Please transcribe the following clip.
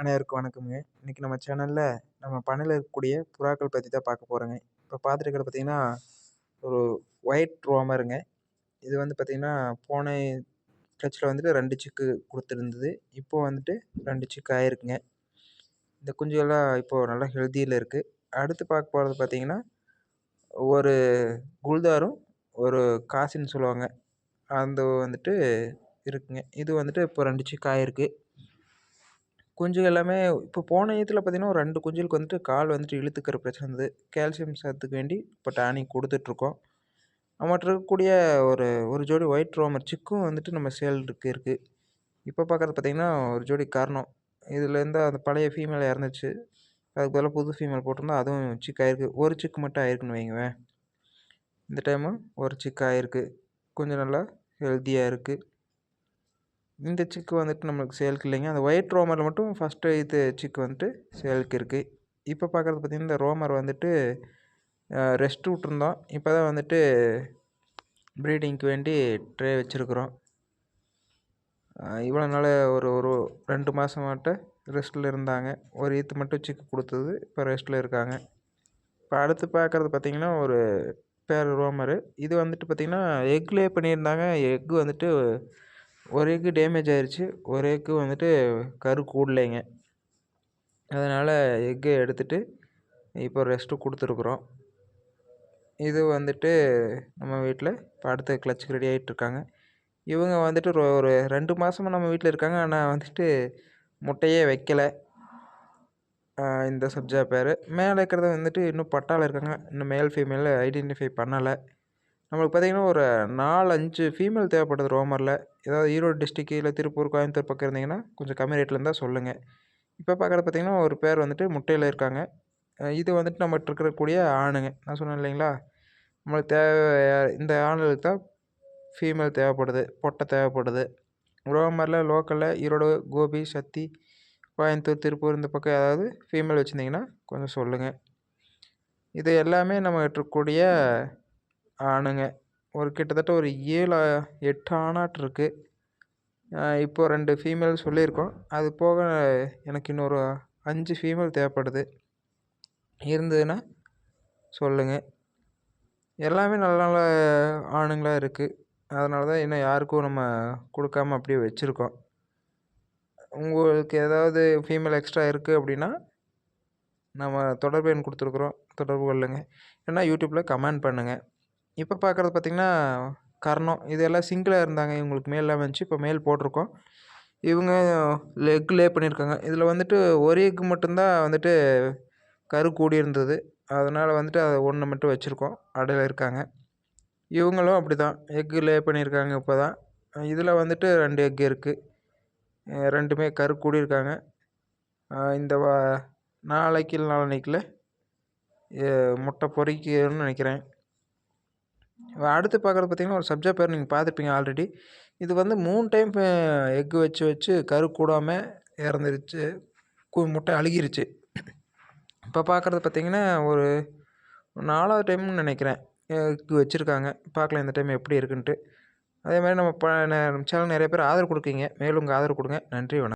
அனைவருக்கும் வணக்கம்ங்க. இன்றைக்கி நம்ம சேனலில் நம்ம பண்ணையில் இருக்கக்கூடிய புறாக்கள் பற்றி தான் பார்க்க போகிறோங்க இப்போ பார்த்துருக்கிறது பார்த்திங்கன்னா ஒரு ஒயிட் ரோமருங்க இது வந்து பார்த்திங்கன்னா போன கிளச்சில் வந்துட்டு ரெண்டு சிக்கு கொடுத்துருந்தது. இப்போது வந்துட்டு ரெண்டு சிக்கு ஆயிருக்குங்க. இந்த குஞ்சுகள்லாம் இப்போது நல்லா ஹெல்த்தியில் இருக்குது அடுத்து பார்க்க போகிறது பார்த்திங்கன்னா ஒரு குல்தாரும் ஒரு காசின்னு சொல்லுவாங்க. அந்த வந்துட்டு இருக்குங்க. இது வந்துட்டு இப்போ ரெண்டு சிக்கு ஆயிருக்கு. குஞ்சுகள் எல்லாமே இப்போ போன இதில் பார்த்திங்கன்னா ஒரு ரெண்டு குஞ்சுகளுக்கு வந்துட்டு கால் வந்துட்டு இழுத்துக்கிற பிரச்சனை இருந்தது. கால்சியம் சத்துக்கு வேண்டி இப்போ டானிக் கொடுத்துட்ருக்கோம். நம்மகிட்ட இருக்கக்கூடிய ஒரு ஒரு ஜோடி ஒயிட் ரோமர் சிக்கும் வந்துட்டு நம்ம சேலுக்கு இருக்குது இப்போ பார்க்குறது பார்த்திங்கன்னா ஒரு ஜோடி காரணம். இதுலேருந்து அந்த பழைய ஃபீமேல் இறந்துச்சு. அதுக்கு பதிலாக புது ஃபீமேல் போட்டிருந்தா அதுவும் சிக் ஆகிருக்கு ஒரு சிக்கு மட்டும் ஆயிருக்குன்னு வைங்குவேன் இந்த டைமும் ஒரு சிக் ஆகிருக்கு கொஞ்சம் நல்லா ஹெல்த்தியாக இருக்குது இந்த சிக்கு வந்துட்டு நம்மளுக்கு சேலுக்கு இல்லைங்க. அந்த ஒயிட் ரோமரில் மட்டும் ஃபஸ்ட்டு இது சிக்கு வந்துட்டு சேலுக்கு இருக்குது இப்போ பார்க்குறது பார்த்திங்கன்னா இந்த ரோமர் வந்துட்டு ரெஸ்ட் விட்ருந்தோம் இப்போ தான் வந்துட்டு ப்ரீடிங்க்கு வேண்டி ட்ரே வச்சுருக்குறோம். இவ்வளோ நாள் ஒரு ஒரு ரெண்டு மாதமாட்ட ரெஸ்ட்டில் இருந்தாங்க. ஒரு ஈத்து மட்டும் சிக்கு கொடுத்தது. இப்போ ரெஸ்ட்டில் இருக்காங்க. இப்போ அடுத்து பார்க்குறது பார்த்திங்கன்னா ஒரு பேர் ரோமரு இது வந்துட்டு பார்த்திங்கன்னா எக்லேயே பண்ணியிருந்தாங்க. எக்கு வந்துட்டு ஒரு எக்கு டேமேஜ் ஆயிடுச்சு ஒரு எக்கு வந்துட்டு கரு கூடலைங்க அதனால் எக்கை எடுத்துகிட்டு இப்போ ரெஸ்ட்டு கொடுத்துருக்குறோம். இது வந்துட்டு நம்ம வீட்டில் இப்போ அடுத்த கிளச்சுக்கு ரெடி ஆகிட்ருக்காங்க இவங்க வந்துட்டு ஒரு ரெண்டு மாதமாக நம்ம வீட்டில் இருக்காங்க. ஆனால் வந்துட்டு முட்டையே வைக்கலை. இந்த சப்ஜா பேர். மேலே இருக்கிறத வந்துட்டு இன்னும் பட்டாவில் இருக்காங்க. இன்னும் மேல் ஃபீமேல் ஐடென்டிஃபை பண்ணலை. நம்மளுக்கு பார்த்திங்கன்னா ஒரு நாலு அஞ்சு ஃபீமேல் தேவைப்படுது ரோமரில். ஏதாவது ஈரோடு டிஸ்ட்ரிக்கு இல்லை திருப்பூர் கோயம்புத்தூர் பக்கம் இருந்தீங்கன்னா கொஞ்சம் கம்மி ரேட்டில் இருந்தால் சொல்லுங்கள் இப்போ பார்க்குறது பார்த்திங்கன்னா ஒரு பேர் வந்துட்டு முட்டையில் இருக்காங்க. இது வந்துட்டு நம்மகிட்ட இருக்கக்கூடிய ஆணுங்க. நான் சொன்னேன் இல்லைங்களா? நம்மளுக்கு தேவை இந்த ஆணுகளுக்கு தான் ஃபீமேல் தேவைப்படுது பொட்டை தேவைப்படுது. ரோமரில் லோக்கலில் ஈரோடு கோபி சத்தி கோயம்புத்தூர் திருப்பூர் இந்த பக்கம் ஏதாவது ஃபீமேல் வச்சுருந்தீங்கன்னா கொஞ்சம் சொல்லுங்கள் இது எல்லாமே நம்ம இருக்கக்கூடிய ஆணுங்க ஒரு கிட்டத்தட்ட ஒரு ஏழு எட்டு ஆணாட்டு இருக்குது இப்போது ரெண்டு ஃபீமேல் சொல்லியிருக்கோம். அது போக எனக்கு இன்னொரு அஞ்சு ஃபீமேல் தேவைப்படுது. இருந்ததுன்னா சொல்லுங்கள் எல்லாமே நல்ல நல்ல ஆணுங்களாக இருக்குது அதனால தான் இன்னும் யாருக்கும் நம்ம கொடுக்காம அப்படியே வச்சுருக்கோம். உங்களுக்கு ஏதாவது ஃபீமேல் எக்ஸ்ட்ரா இருக்குது அப்படின்னா நம்ம தொடர்பு எண் கொடுத்துருக்குறோம். தொடர்பு கொள்ளுங்க. இல்லைன்னா யூடியூப்பில் கமெண்ட் பண்ணுங்கள் இப்போ பார்க்குறது பார்த்திங்கன்னா கர்ணம் இதெல்லாம் சிங்கிளாக இருந்தாங்க. இவங்களுக்கு மேல்லாம் வந்துச்சு இப்போ மேல் போட்டிருக்கோம். இவங்க லெக் லே பண்ணியிருக்காங்க இதில் வந்துட்டு ஒரு எக் மட்டும்தான் வந்துட்டு கரு கூடி இருந்தது. அதனால் வந்துட்டு அதை ஒன்று மட்டும் வச்சுருக்கோம். அடையில் இருக்காங்க. இவங்களும் அப்படி தான் எக்கு லே பண்ணியிருக்காங்க இப்போ தான் இதில் வந்துட்டு ரெண்டு எக் இருக்குது ரெண்டுமே கரு கூடியிருக்காங்க இந்த வா நாளைக்கு இல்லை நாளன்னைக்கில் முட்டை பொறிக்கணும்னு நினைக்கிறேன். அடுத்து பார்க்குறது பார்த்திங்கன்னா ஒரு சப்ஜா பேர் நீங்கள் பார்த்துருப்பீங்க ஆல்ரெடி இது வந்து மூணு டைம் எக்கு வச்சு வச்சு கரு கூடாமல் இறந்துருச்சு. கு முட்டை அழுகிருச்சு. இப்போ பார்க்குறது பார்த்திங்கன்னா ஒரு நாலாவது டைம்னு நினைக்கிறேன். எக்கு வச்சுருக்காங்க. பார்க்கலாம் இந்த டைம் எப்படி இருக்குன்ட்டு. அதே மாதிரி நம்ம ப சேனல் நிறைய பேர் ஆதரவு கொடுக்குறீங்க மேலும் உங்கள் ஆதரவு கொடுங்க. நன்றி வணக்கம்.